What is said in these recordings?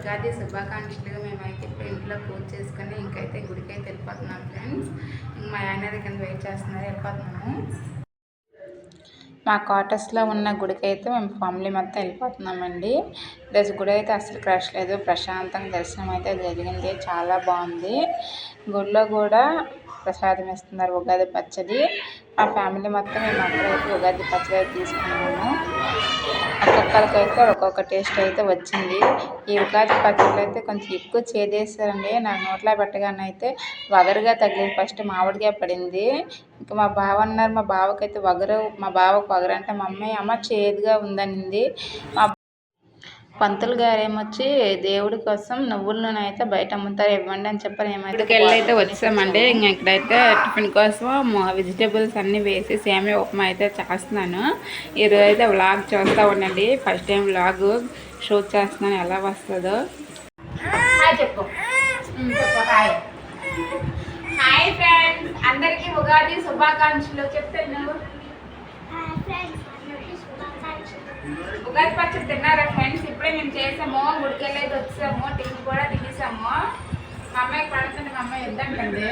ఉగాది శుభాకాంక్షలు మేమైతే ఇప్పుడు ఇంట్లో పూజ చేసుకొని ఇంకైతే గుడికి అయితే వెళ్ళిపోతున్నాం ఫ్రెండ్స్ మా ఆయన దగ్గర వెయిట్ చేస్తున్నారు వెళ్ళిపోతున్నాము. మా క్వార్టర్స్లో ఉన్న గుడికి అయితే మేము ఫ్యామిలీ మొత్తం వెళ్ళిపోతున్నామండి. ప్లస్ గుడి అయితే అసలు క్రష్ లేదు. ప్రశాంతంగా దర్శనం అయితే జరిగింది. చాలా బాగుంది. గుడిలో కూడా ప్రసాదం ఇస్తున్నారు ఉగాది పచ్చడి. మా ఫ్యామిలీ మొత్తం మేము అక్కడైతే ఉగాది పచ్చడి అయితే తీసుకున్నాము అయితే ఒక్కొక్క టేస్ట్ అయితే వచ్చింది. ఈ ఉగాది పచ్చళ్ళు అయితే కొంచెం ఎక్కువ చేదేశారండి. నా నోట్లో పెట్టగానే అయితే వగరుగా తగిలింది. ఫస్ట్ మామిడిగా పడింది. ఇంకా మా బావ అన్నారు మా బావకైతే వగరు మా బావకు వగరు అంటే మా అమ్మాయి అమ్మ చేదుగా ఉందనింది. మా పంతులు గారు ఏమొచ్చి దేవుడి కోసం నువ్వుల నూనె అయితే బయట అమ్ముతారు ఇవ్వండి అని చెప్పారు ఏమైతే వెళ్ళి అయితే వచ్చామండి. ఇంక ఇక్కడైతే టిఫిన్ కోసం వెజిటేబుల్స్ అన్నీ వేసి సేమే ఉప్మా అయితే చేస్తున్నాను. ఈరోజు అయితే వ్లాగ్ చూస్తూ ఉండండి. ఫస్ట్ టైం వ్లాగ్ షూట్ చేస్తున్నాను. ఎలా వస్తుందో. చెప్పు. చెప్పు హాయ్. Hi friends. అందరికీ ఉగాది శుభాకాంక్షలు. చెప్తాను. ఉగాది పచ్చడి తిన్నారా ఫ్రెండ్స్ ఇప్పుడే మేము చేసాము గుడికెళ్ళేది వచ్చాము టిఫిన్ కూడా తినేసాము. మా అమ్మాయి పడుతుంది మా అమ్మాయి వద్దంటుంది.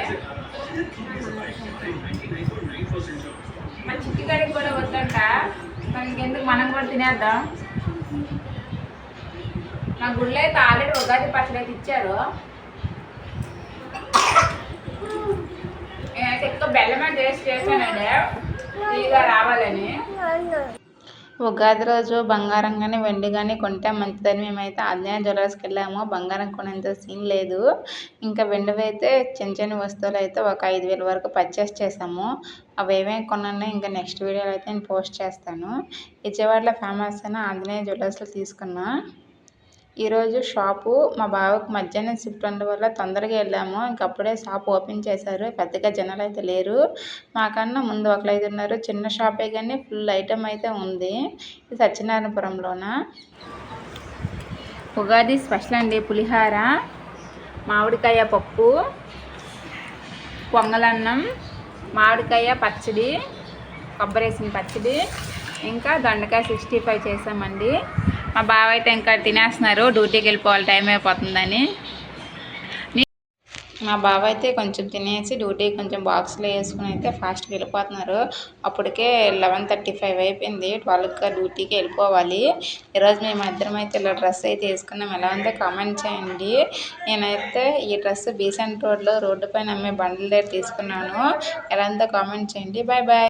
మా చిట్టి గడికి కూడా వద్దంట. మనకి ఎందుకు మనం కూడా తినేద్దాం. మా గుడిలో అయితే ఆల్రెడీ ఉగాది పచ్చడి అయితే ఇచ్చారు. నేనైతే ఎక్కువ బెల్లమే టేస్ట్ చేశానండి. ఫ్రీగా రావాలని. ఉగాది రోజు బంగారం కానీ వెండి కానీ కొంటే మంచిదని మేమైతే ఆంజనేయ జ్యువెలర్స్కి వెళ్ళాము బంగారం కొనేంత సీన్ లేదు. ఇంకా వెండివి అయితే చిన్న చిన్న వస్తువులు అయితే ఒక ఐదు వేల వరకు పర్చేస్ చేసాము అవి ఏమేమి కొన్నానో ఇంకా నెక్స్ట్ వీడియోలో అయితే నేను పోస్ట్ చేస్తాను. విజయవాడలో ఫేమస్ అయిన ఆంజనేయ జ్యువెలర్స్లో తీసుకున్నా. ఈరోజు షాపు మా బావకు మధ్యాహ్నం షిఫ్ట్ ఉండడం వల్ల తొందరగా వెళ్ళాము. ఇంకప్పుడే షాప్ ఓపెన్ చేశారు. పెద్దగా జనాలు అయితే లేరు. మాకన్నా ముందు ఒకళ్ళు అయితే ఉన్నారు. చిన్న షాపే కానీ ఫుల్ ఐటమ్ అయితే ఉంది. ఇది సత్యనారాయణపురంలోన? ఉగాది స్పెషల్ అండి పులిహార మామిడికాయ పప్పు పొంగలన్నం మామిడికాయ పచ్చడి కొబ్బరేసిన పచ్చడి ఇంకా దొండకాయ సిక్స్టీ ఫైవ్ చేసామండి. మా బావ అయితే ఇంకా తినేస్తున్నారు. డ్యూటీకి వెళ్ళిపోవాలి టైం అయిపోతుందని. మా బావ అయితే కొంచెం తినేసి డ్యూటీ కొంచెం బాక్స్లో వేసుకుని అయితే ఫాస్ట్గా వెళ్ళిపోతున్నారు. అప్పటికే లెవెన్ థర్టీ ఫైవ్ అయిపోయింది. ట్వెల్వ్గా డ్యూటీకి వెళ్ళిపోవాలి. ఈరోజు మేము ఇద్దరం అయితే ఇలా డ్రెస్ అయితే వేసుకున్నాం. ఎలా ఉందో కామెంట్ చేయండి. నేనైతే ఈ డ్రెస్ బీసెంట్ రోడ్లో రోడ్డు పైన అమ్మే బండ్ల దగ్గర తీసుకున్నాను. ఎలా ఉందో కామెంట్ చేయండి. Bye bye